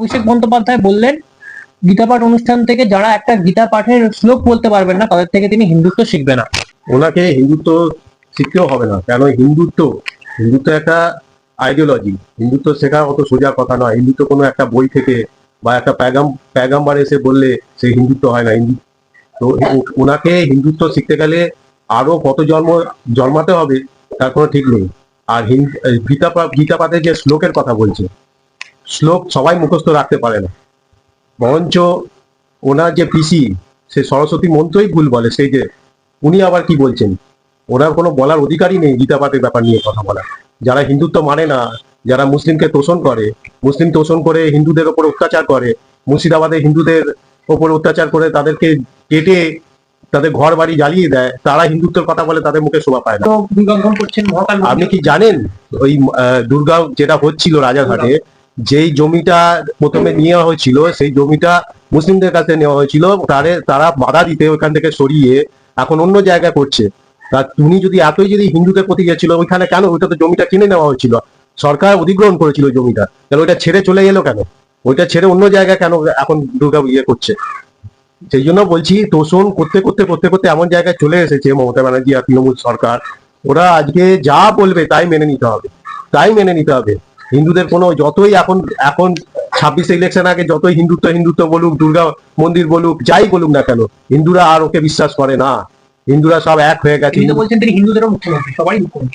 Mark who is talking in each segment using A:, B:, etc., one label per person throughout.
A: অভিষেক বন্দ্যোপাধ্যায় বললেন, গীতা পাঠ অনুষ্ঠান থেকে যারা একটা গীতা পাঠের শ্লোক বলতে পারবেন না, তাদের থেকে তিনি হিন্দুত্ব শিখবে না।
B: ওনাকে হিন্দুত্ব শিখতেও হবে না, কেন হিন্দুত্ব? হিন্দুত্ব একটা আইডিওলজি হিন্দুত্ব শেখা অত সোজা কথা নয়। হিন্দুত্ব কোনো একটা বই থেকে বা একটা প্যাগাম, প্যাগাম্বার এসে বললে সে হিন্দুত্ব হয় না। হিন্দু তো ওনাকে হিন্দুত্ব শিখতে গেলে আরও কত জন্ম, জন্মাতে হবে, তার কোনো ঠিক নেই। আর গীতা গীতা পাঠে যে শ্লোকের কথা বলছে শ্লোক সবাই মুখস্থ রাখতে পারে না। বরঞ্চ ওনার যে পিসি সে সরস্বতী মন্ত্রই ভুল বলে সেই যে উনি আবার কি বলছেন? ওনার কোনো বলার অধিকারই নেই গীতা পাঠের ব্যাপার নিয়ে কথা বলা যারা হিন্দুত্ব মানে না যারা মুসলিমকে তোষণ করে মুসলিম তোষণ করে হিন্দুদের ওপর অত্যাচার করে মুর্শিদাবাদে হিন্দুদের ওপর অত্যাচার করে তাদেরকে কেটে তাদের ঘর বাড়ি জ্বালিয়ে দেয় তারা হিন্দুত্বের কথা বলে তাদের মুখে শোভা পায় না। আপনি কি জানেন ওই দুর্গা যেটা হচ্ছিল রাজারহাটে যেই জমিটা প্রথমে নেওয়া হয়েছিল, সেই জমিটা মুসলিমদের কাছে নেওয়া হয়েছিল। তারে, তারা বাধা দিতে ওইখান থেকে সরিয়ে এখন অন্য জায়গা করছে। তা তুমি যদি এতই যদি হিন্দুদের প্রতি গেছিল, ওইখানে কেন ওইটা তো জমিটা কিনে নেওয়া হয়েছিল? সরকার অধিগ্রহণ করেছিল জমিটা। তাহলে ওইটা ছেড়ে চলে এলো কেন? ওইটা ছেড়ে অন্য জায়গায় কেন এখন দুর্গা ইয়ে করছে? সেই জন্য বলছি, তোষণ করতে করতে করতে করতে এমন জায়গায় চলে এসেছে মমতা ব্যানার্জি আর তৃণমূল সরকার। ওরা আজকে যা বলবে তাই মেনে নিতে হবে। তাই মেনে নিতে হবে। হিন্দুদের কোনো যতই এখন এখন ছাব্বিশে ইলেকশন আগে যতই হিন্দুত্ব হিন্দুত্ব বলুক দুর্গা মন্দির বলুক যাই বলুক না কেন হিন্দুরা আর ওকে বিশ্বাস করে না। হিন্দুরা সব এক হয়ে গেছে।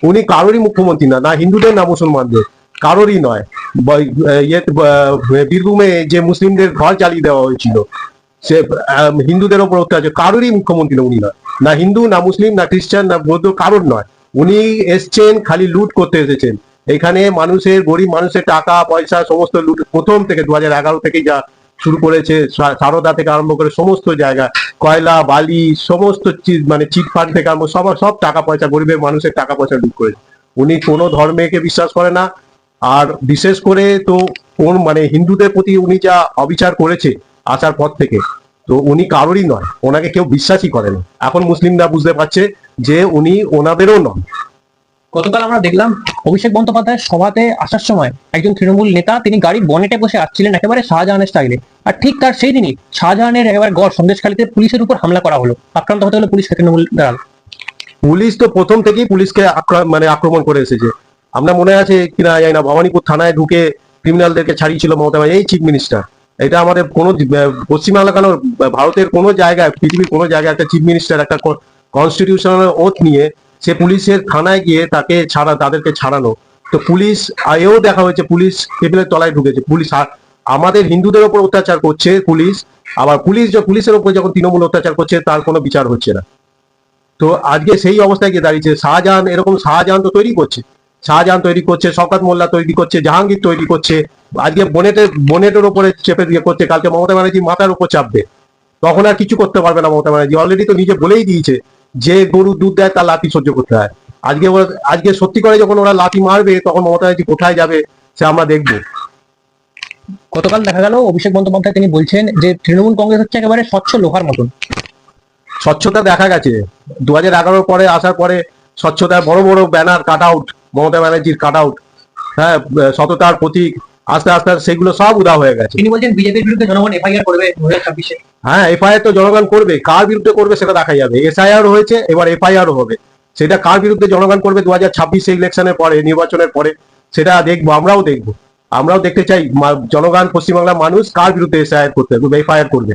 B: উনি কারোরই মুখ্যমন্ত্রী না না হিন্দুদের না মুসলমানদের কারোরই নয়। ইয়ে বীরভূমে যে মুসলিমদের ঘর চালিয়ে দেওয়া হয়েছিল সে হিন্দুদের ওপর অত্যাচার কারোরই মুখ্যমন্ত্রী না উনি নয়। না হিন্দু না মুসলিম না খ্রিস্টান না বৌদ্ধ কারোর নয়। উনি এসছেন খালি লুট করতে এসেছেন। এখানে মানুষের, গরিব মানুষের টাকা, পয়সা, সমস্ত লুট, প্রথম থেকে দু হাজার এগারো যা শুরু করেছে সারদা থেকে আরম্ভ করে সমস্ত জায়গা, কয়লা, বালি, সমস্ত মানে চিট ফান্ড থেকে আরম্ভ সব সব টাকা পয়সা, গরিবের মানুষের টাকা পয়সা লুট করেছে। উনি কোনো ধর্মেকে বিশ্বাস করে না। আর বিশেষ করে তো কোন মানে হিন্দুদের প্রতি উনি যা অবিচার করেছে আসার পর থেকে, তো উনি কারোরই নয়। ওনাকে কেউ বিশ্বাসই করে না। এখন মুসলিমরা বুঝতে পারছে যে উনি ওনাদেরও নন
A: গতকাল আমরা দেখলাম অভিষেক বন্দ্যোপাধ্যায়ের সভাতে আসার সময় একজন তৃণমূল নেতা, তিনি গাড়ির বনেটে বসে আসছিলেন একেবারে শাহজাহানের স্টাইলে আর ঠিক তার সেই দিনই শাহজাহানের একেবারে গড় সন্দেশখালীতে পুলিশের উপর হামলা করা হলো। আক্রান্ত হতে হলো পুলিশকে তৃণমূল দাঁড়াল
B: পুলিশ তো প্রথম থেকেই পুলিশকে মানে আক্রমণ করে এসেছে। আমরা মনে আছে কিনা জানি না, ভবানীপুর থানায় ঢুকে ক্রিমিনালদেরকে ছাড়িয়েছিল মমতা এই চিফ মিনিস্টার এটা আমাদের কোনো পশ্চিমবাংলা কেন, ভারতের কোনো জায়গায়, পৃথিবীর কোনো জায়গায় একটা চিফ মিনিস্টার একটা কনস্টিটিউশনাল ওথ নিয়ে সে পুলিশের থানায় গিয়ে তাকে ছাড়া, তাদেরকে ছাড়ানো তো পুলিশ এও দেখা হয়েছে, পুলিশ টেবিলের তলায় ঢুকেছে। পুলিশ আমাদের হিন্দুদের ওপর অত্যাচার করছে পুলিশ, আবার পুলিশ পুলিশের ওপর যখন তৃণমূল অত্যাচার করছে, তার কোনো বিচার হচ্ছে না। তো আজকে সেই অবস্থায় গিয়ে দাঁড়িয়েছে। শাহজাহান, এরকম শাহজাহান তো তৈরি করছে। শাহজাহান তৈরি করছে, শওকত মোল্লা তৈরি করছে, জাহাঙ্গীর তৈরি করছে। আজকে বনেটের বনেটের ওপরে চেপে দিয়ে করছে, কালকে মমতা ব্যানার্জি মাথার উপর চাপবে। তখন আর কিছু করতে পারবে না মমতা ব্যানার্জি। অলরেডি তো নিজে বলেই দিয়েছে। যে গরু দুধ দেয় তার লাঠি সহ্য করতে হয়। আজকে ওরা আজকে সত্যি করে যখন ওরা লাঠি মারবে তখন মমতা ব্যানার্জি কোথায় যাবে সে আমরা দেখব।
A: গতকাল দেখা গেল অভিষেক বন্দ্যোপাধ্যায় তিনি বলছেন যে তৃণমূল কংগ্রেস হচ্ছে একেবারে স্বচ্ছ লোহার মতন।
B: স্বচ্ছতা দেখা গেছে। দু হাজার এগারোর পরে আসার পরে স্বচ্ছতার বড় বড় ব্যানার কাট আউট মমতা ব্যানার্জির কাট আউট। হ্যাঁ সততার প্রতীক আস্তে আস্তে সেগুলো সব উদা হয়ে গেছে।
A: তিনি বলছেন বিজেপির বিরুদ্ধে জনগণ এফআইআর করবে দু হাজার ছাব্বিশে।
B: হ্যাঁ এফআইআর তো জনগণ করবে, কার বিরুদ্ধে করবে সেটা দেখা যাবে। এসআইআর হয়েছে, এবার এফআইআরও হবে। সেটা কার বিরুদ্ধে জনগণ করবে দু হাজার ছাব্বিশে ইলেকশনের পরে, নির্বাচনের পরে, সেটা দেখব, আমরাও দেখব। আমরাও দেখতে চাই জনগণ, পশ্চিমবাংলার মানুষ কার বিরুদ্ধে এসআইআর করতে এফআইআর করবে।